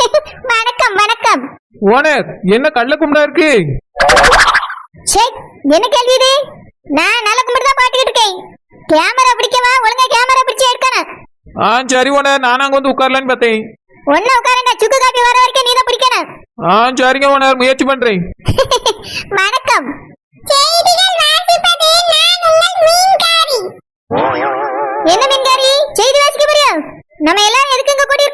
வணக்கம் வணக்கம். ஓனர் என்ன கள்ள கும்பிடா இருக்கு? சே என்ன கேள்வி இது? நான் நல்ல கும்பிட்டு தான் பாட்டுக்கிட்டு இருக்கேன். கேமரா பிடிக்கவா? ஒழுங்கா கேமரா பிடிச்சு எடுக்கணும். ஆ சரி ஓனர் நான் அங்க வந்து உட்காரலான்னு பார்த்தேன். ஒன்னும் உட்காருங்க சுக்கு காப்பி வர வரைக்கும் நீ தான் பிடிக்கணும். ஆ சரிங்க ஓனர் முயற்சி பண்றேன். வணக்கம். செய்திகள் வாசிப்பது நான் உங்கள் மீன்காரி. என்ன மீன்காரி? செய்தி வாசிக்க முடியும் நம்ம எல்லாரும் எதுக்கு இங்க கூடியிருக்கோம்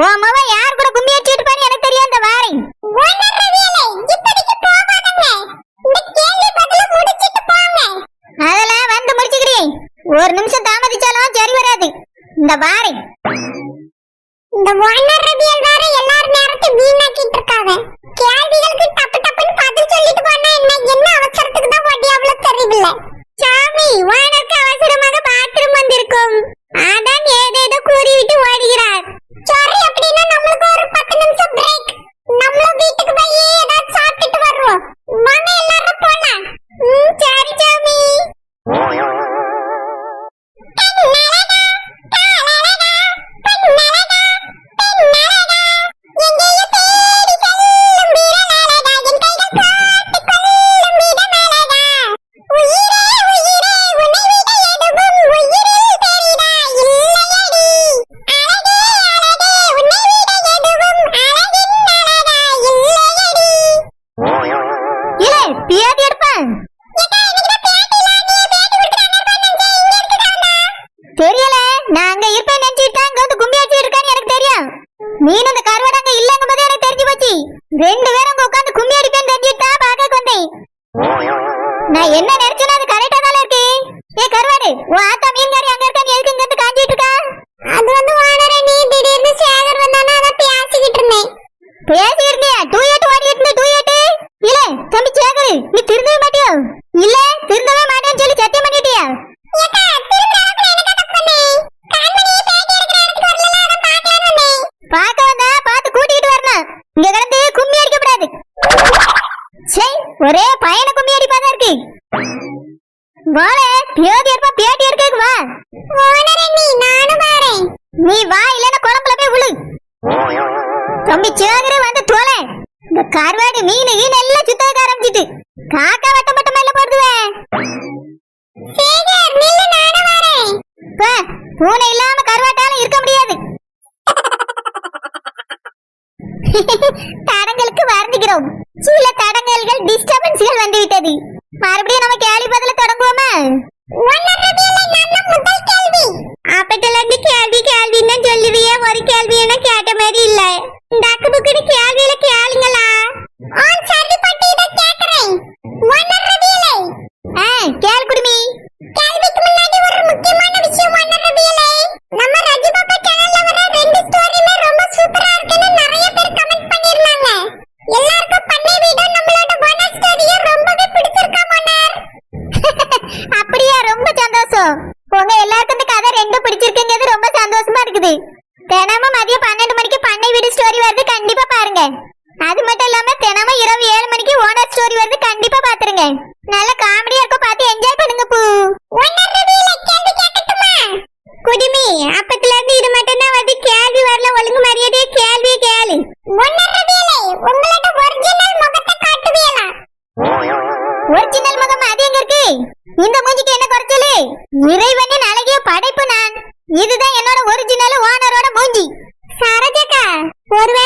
உன் மவ யார் கூட கும்மி அடிச்சிட்டு இருப்பான்னு எனக்கு தெரியும் அந்த வாரை. இப்படிக்கு போகாதங்க. முடிச்சிட்டு போங்க. அதெல்லாம் வந்து முடிச்சுக்கிறேன் ஒரு நிமிஷம் தாமதிச்சாலும் சரி வராது. இந்த வாரை என்ன நினைச்சேனோ அது கரெக்டா தானே இருக்கு. ஏ கருவாடு உன் ஆத்தா மீன்காரி அங்க இருக்கா எதுக்கு இங்க இருந்து காஞ்சிட்டு இருக்கா? அது வந்து வானரே நீ திடீர்னு சேகர் வந்தானா அத பேசிக்கிட்டு இருந்தேன். பேசி இருந்தியா? டூ எட்டு ஓடி இருந்த டூ எட்டு இல்ல தம்பி சேகர் நீ திருந்தவே மாட்டியோ இல்ல திருந்தவே மாட்டேன்னு சொல்லி சத்தியம் பண்ணிட்டியா பார்க்க வந்தா பார்த்து கூட்டிட்டு வரணும் இங்க கிடந்து கும்மி அடிக்க கூடாது சே ஒரே பையன கும்மி அடிப்பாதான் இருக்கு வாழ பேதி இருப்பா பேட்டி இருக்கேக்கு வா. ஓனரே நீ நானும் வரேன் நீ வா இல்லனா குழம்புல போய் விழு. தம்பி சேகரே வந்து தோலே. இந்த கருவாடு மீன் கீன் எல்லாம் சுத்தக்க ஆரம்பிச்சிட்டு. காக்கா வட்ட மட்டும் மேல போடுதுவே. சேகர் நானும் வரேன். பா பூனை இல்லாம கருவாட்டால இருக்க முடியாது. தடங்களுக்கு வருந்துகிறோம். சில தடங்கல்கள் டிஸ்டர்பன்ஸ்கள் வந்துவிட்டது. மறுபடியும் நம்ம கேள்வி பதில கேள்வி. கேள்வின்னு சொல்லுவியே ஒரு கேள்வி என்ன கேட்ட மாதிரி இல்ல. இந்த அக்கு புக்குன்னு கேள்வியில கேளுங்களா. இந்த மூஞ்சிக்கு என்ன குறைச்சலு? இறைவனின் அழகிய படைப்பு நான். இதுதான் என்னோட ஒரிஜினல் ஓனரோட மூஞ்சி. சரஜக்கா ஒருவேளை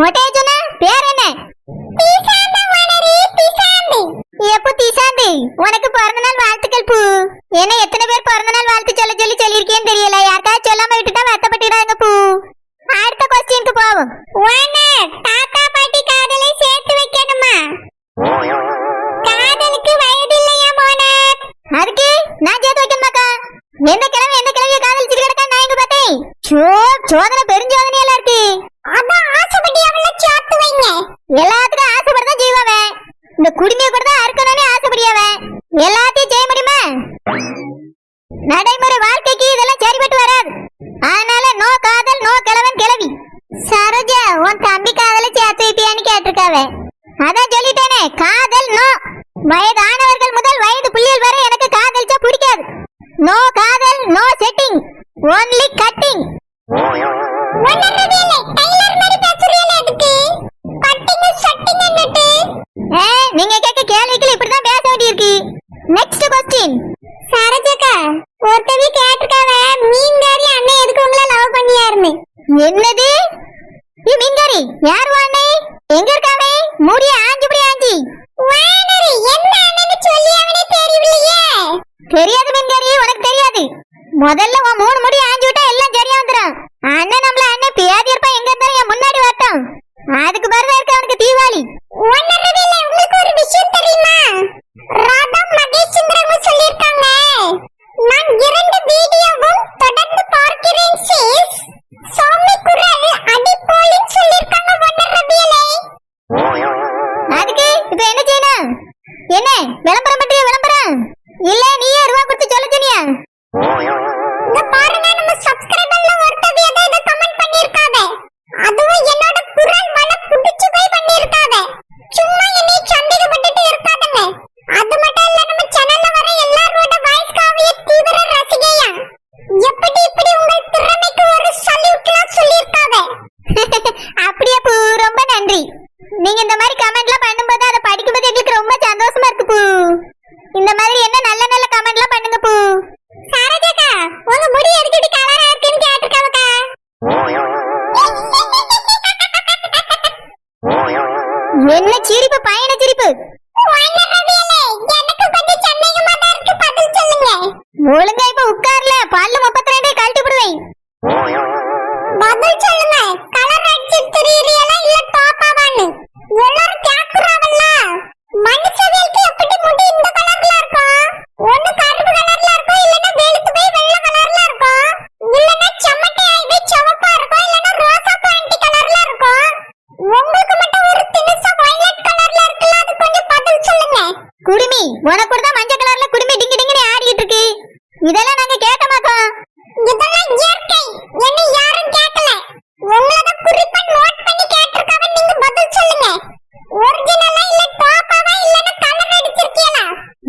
மொட்டைய சொன்ன பேர் என்ன? எப்போ தீசாந்தி. உனக்கு பிறந்த நாள் வாழ்த்துக்கள் பூ. என்ன எத்தனை பேர் பிறந்த நாள் வாழ்த்து சொல்ல சொல்லி சொல்லியிருக்கேன்னு தெரியல. யாருக்காவது சொல்லாம விட்டுட்டா வருத்தப்பட்டுடாங்க பூ. அடுத்த கொஸ்டினுக்கு போவோம். தாத்தா பாட்டி காதலை சேர்த்து வைக்கணுமா? காதலுக்கு வயது இல்லையா மோனர் அதுக்கு நான் சேர்த்து வைக்கணுமாக்கா எந்த கிழமை எந்த கிழமையை காதலிச்சிட்டு கிடக்கா நான் எங்க பார்த்தேன்? சோ சோதனை பெருஞ்சோதனை எல்லாம் இருக்கு. அதான் வைங்க எல்லாத்துக்கும் ஆசைப்படதான் ஜீவாவன் இந்த குடுமையை கூட தான் அறுக்கணும்னு ஆசைப்படியாவன் எல்லாத்தையும் செய்ய முடியுமா? நடைமுறை வாழ்க்கைக்கு இதெல்லாம் சரிப்பட்டு வராது. அதனால நோ காதல் நோ கிழவன் கிழவி. சரோஜா உன் தம்பி காதலை சேர்த்து வைப்பியான்னு கேட்டிருக்காவே. அதான் சொல்லிட்டேனே காதல் நோ. வயதானவர்கள் முதல் வயது புள்ளிகள் வரை எனக்கு காதலிச்சா பிடிக்காது. நோ காதல் நோ செட்டிங் ஒன்லி கட்டிங் நீங்க நெக்ஸ்ட் क्वेश्चन சரஜக்கா ஒருத்தவி கேட்டிருக்காவ மீன்காரி அண்ணன் எதுக்கு உங்களை லவ் பண்ணியாருன்னு? என்னது? நீ மீன்காரி யார் வாண்ணே எங்க இருக்காவே? முடிய ஆஞ்சிபடி ஆஞ்சி. வானரி என்ன அண்ணன்னு சொல்லி அவனே தெரியலையே தெரியாது மீன்காரி உனக்கு தெரியாது. முதல்ல உன் மூணு முடி ஆஞ்சி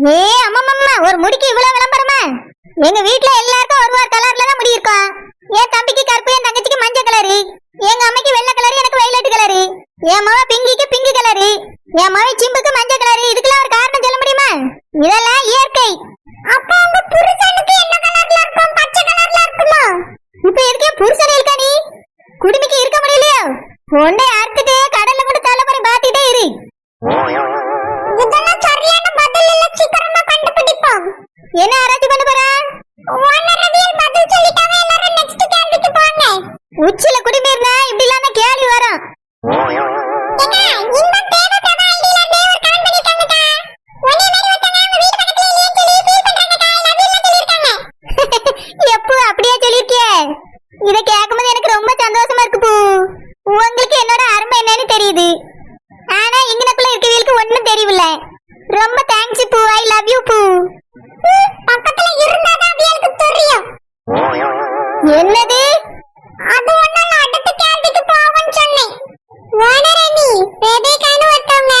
அடிச்சிருக்கீங்களா ஏ அம்மா ஒரு முடிக்கு இவ்வளவு விளம்பரமா? எங்க வீட்ல எல்லாருக்கும் ஒரு ஒரு கலர்ல தான் முடி இருக்கும். என் தம்பிக்கு கருப்பு என் தங்கச்சிக்கு மஞ்சள் கலரு எங்க அம்மைக்கு வெள்ளை கலரு எனக்கு வைலட் கலரு என் மாவ பிங்கிக்கு பிங்க் கலரு என் மாவை சிம்புக்கு மஞ்சள் கலரு இதுக்கெல்லாம் ஒரு காரணம் சொல்ல முடியுமா? இதெல்லாம் இயற்கை. அப்ப உங்க புருஷனுக்கு என்ன கலர்ல இருக்கும்? பச்சை கலர்ல இருக்குமா? இப்ப எதுக்கே புருஷன் இருக்கா நீ? குடுமிக்கு இருக்க முடியலையோ? உன்னை அறுத்துட்டு கட்டினு தெரியல ரொம்ப தேங்க்ஸ் பூ ஐ லவ் யூ பூ. பக்கத்துல இருந்தா தான் அவங்களுக்கு தெரியும். என்னது? அது ஒண்ணு நான் அடுத்த கேண்டிக்கு போவோம்னு சொன்னேன். ஓனரே நீ ரெபேக்கான்னு ஒருத்தவங்க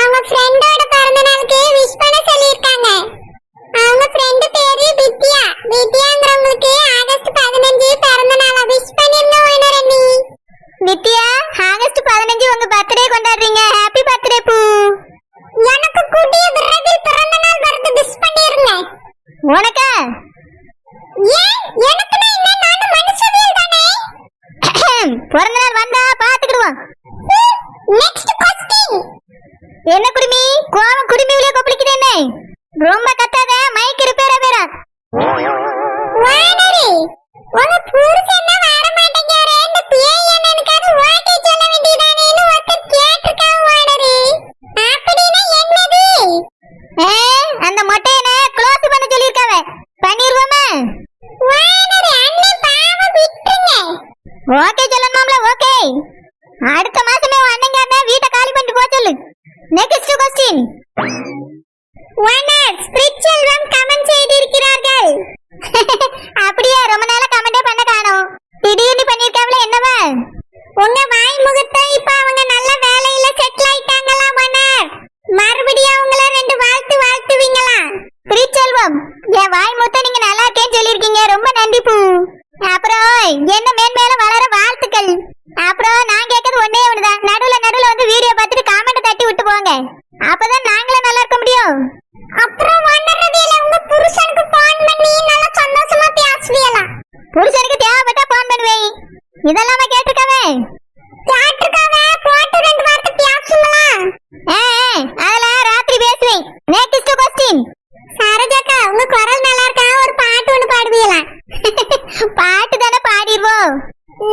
அவங்க ஃப்ரெண்டோட பிறந்த நாளுக்கு விஷ் பண்ண சொல்லியிருக்காங்க. அவங்க ஃப்ரெண்டு பேரு வித்யா. வித்யாங்கிறவங்களுக்கு ஆகஸ்ட் பதினஞ்சு பிறந்த நாளா விஷ் பண்ணிருந்தோம் ஓனரே நீ வித்யா ஆகஸ்ட் பதினஞ்சு உங்க பர்த்டே கொண்டாடுறீங்க. கேட்டிருக்காவே? கேட்டிருக்காவே? போட்டு ரெண்டு வார்த்தை பேசுங்களா ராத்திரி பேசுவேன். நெக்ஸ்ட் கொஸ்டின் சரோஜாக்கா உங்க குரல் நல்லா இருக்கா? ஒரு பாட்டு ஒண்ணு பாடுவீங்களா? பாட்டு தானே பாடிடுவோம்.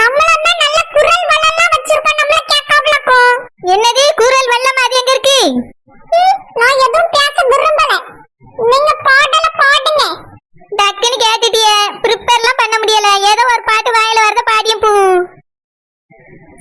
நம்மளும் தான் நல்ல குரல் வளம்லாம் வச்சிருப்போம்? நம்மள கேட்காமலக்கோ என்னது குரல் வல்லம் அது எங்க இருக்கு? நான் எதுவும் பேச விரும்பல. நீங்க பாடல பாடுங்க. டக்குன்னு கேட்டுட்டியே ப்ரிப்பேர்லாம் பண்ண முடியல. ஏதோ ஒரு பாட்டு வாயில வரத பாடியும் பூ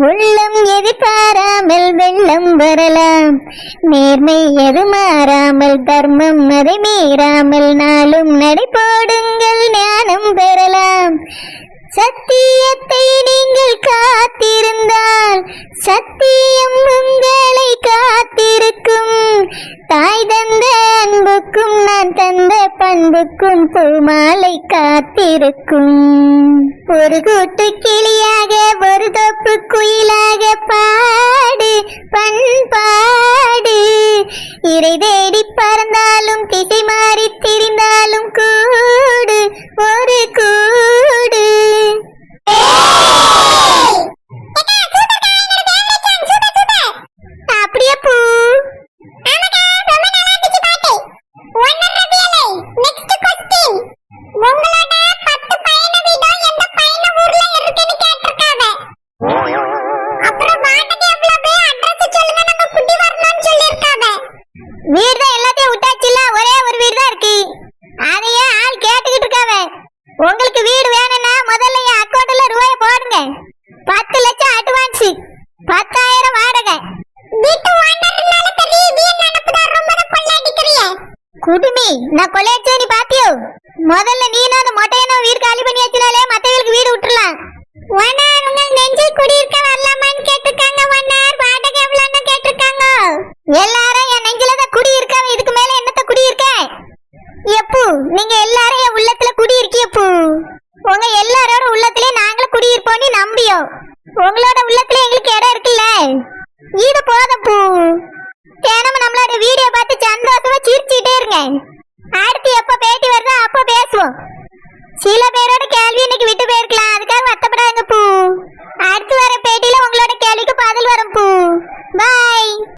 உள்ளம் எதிர்பாராமல் வெள்ளம் வரலாம்? நேர்மை எது மாறாமல் தர்மம் அதை மீறாமல் நாளும் நடை போடுங்கள் ஞானம் பெறலாம். சத்தியத்தை நீங்கள் காத்திருந்தால் சத்தியம் உங்களை காத்திருக்கும். தாய் தந்த அன்புக்கும் நான் தந்த பண்புக்கும் பூமாலை காத்திருக்கும். ஒரு கூட்டு கிளியாக ஒரு தொப்பு குயிலாக பாடு பண்பாடு. இறை தேடி பறந்தால் நான் கொள்ளையடிச்சே நீ பாத்தியோ? முதல்ல நீனும் அந்த மொட்டையனும் வீடு காலி பண்ணி வச்சினாலே மத்தவங்களுக்கு வீடு விட்டுறலாம். ஒன்னார் உங்கள் நெஞ்சில் குடியிருக்க வரலாமான்னு கேட்டிருக்காங்க ஒன்னார். வாடகை எவ்வளோன்னு கேட்டிருக்காங்க. எல்லாரும் என் நெஞ்சில தான் குடியிருக்காங்க இதுக்கு மேல என்னத்த குடியிருக்க? எப்போ நீங்க எல்லாரும் என் உள்ளத்துல குடியிருக்கியப்போ உங்க எல்லாரோட உள்ளத்திலே நாங்களும் குடியிருப்போம்னு நம்பியோ உங்களோட உள்ளத்துல எங்களுக்கு இடம் இருக்குல்ல? இது போதும் பூ. தினமும் நம்மளோட வீடியோ பார்த்து சந்தோஷமா சிரிச்சுட்டே இருங்க. ஆர்த்தி எப்ப பேட்டி வருதோ அப்ப பேசுவோம். சில பேரோட கேள்வி இன்னைக்கு விட்டு போயிருக்கலாம். அதுக்காக வத்தப்படாங்க பூ. அடுத்து வர பேட்டியில உங்களோட கேள்விக்கு பதில் வரும் பூ. பாய்